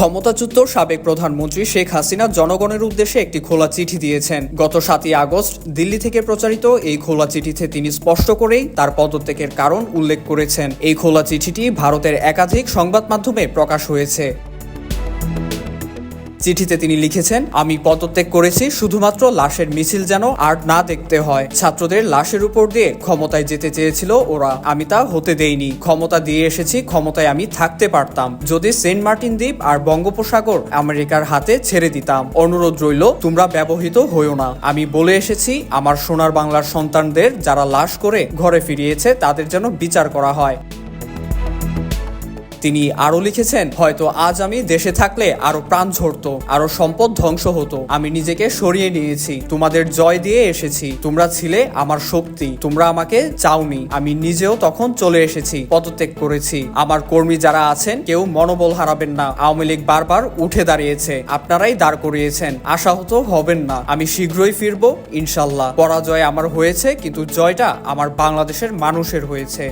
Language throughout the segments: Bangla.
ক্ষমতাচ্যুত সাবেক প্রধানমন্ত্রী শেখ হাসিনা জনগণের উদ্দেশ্যে একটি খোলা চিঠি দিয়েছেন। গত সাতই আগস্ট দিল্লি থেকে প্রচারিত এই খোলা চিঠিতে তিনি স্পষ্ট করেই তার পদত্যাগের কারণ উল্লেখ করেছেন। এই খোলা চিঠিটি ভারতের একাধিক সংবাদ মাধ্যমে প্রকাশ হয়েছে। চিঠিতে তিনি লিখেছেন, আমি পদত্যাগ করেছি, শুধুমাত্র লাশের মিছিল যেন আর না দেখতে হয়। ছাত্রদের লাশের উপর দিয়ে ক্ষমতায় যেতে চেয়েছিল ওরা। আমি তা হতে দেইনি। ক্ষমতা দিয়ে এসেছি, ক্ষমতায় আমি থাকতে পারতাম। যদি সেন্ট মার্টিন দ্বীপ আর বঙ্গোপসাগর আমেরিকার হাতে ছেড়ে দিতাম। অনুরোধ রইল, তোমরা ব্যবহৃত হইও না। আমি বলে এসেছি, আমার সোনার বাংলার সন্তানদের যারা লাশ করে ঘরে ফিরিয়েছে, তাদের যেন বিচার করা হয়। তিনি আরও লিখেছেন, হয়তো আজ আমি দেশে থাকলে আরও প্রাণ ঝরতো আরও সম্পদ ধ্বংস হতো। আমি নিজেকে সরিয়ে নিয়েছি, তোমাদের জয় দিয়ে এসেছি। তোমরা ছিলে আমার শক্তি, তোমরা আমাকে চাওনি। আমি নিজেও তখন চলে এসেছি, পদত্যাগ করেছি। আমার কর্মী যারা আছেন, কেউ মনোবল হারাবেন না। আওয়ামী লীগ বারবার উঠে দাঁড়িয়েছে, আপনারাই দাঁড় করিয়েছেন। আশাহত হবেন না। আমি শীঘ্রই ফিরবো, ইনশাল্লাহ। পরাজয় আমার হয়েছে, কিন্তু জয়টা আমার বাংলাদেশের মানুষের হয়েছে।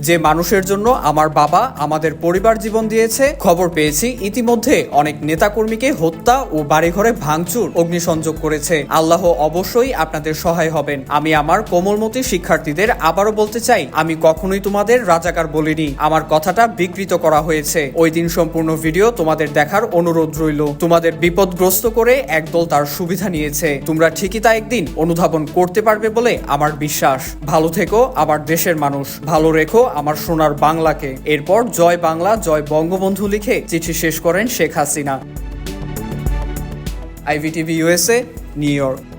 যে মানুষের জন্য আমার বাবা আমাদের পরিবার জীবন দিয়েছে, খবর পেয়েছি। ইতিমধ্যে অনেক নেতাকর্মীকে হত্যা ও বাড়িঘরে ভাঙচুর, অগ্নিসংযোগ করেছে। আল্লাহ অবশ্যই আপনাদের সহায় হবেন। আমি আমার কোমলমতি শিক্ষার্থীদের আবারও বলতে চাই, আমি কখনোই তোমাদের রাজাকার বলিনি। আমার কথাটা বিকৃত করা হয়েছে। ওই দিন সম্পূর্ণ ভিডিও তোমাদের দেখার অনুরোধ রইল। তোমাদের বিপদগ্রস্ত করে একদল তার সুবিধা নিয়েছে। তোমরা ঠিকই তা একদিন অনুধাবন করতে পারবে বলে আমার বিশ্বাস। ভালো থেকো আমার দেশের মানুষ। ভালো রেখো আমার সোনার বাংলাকে। এরপর জয় বাংলা, জয় বঙ্গবন্ধু লিখে চিঠি শেষ করেন Sheikh Hasina. IVTV USA New York.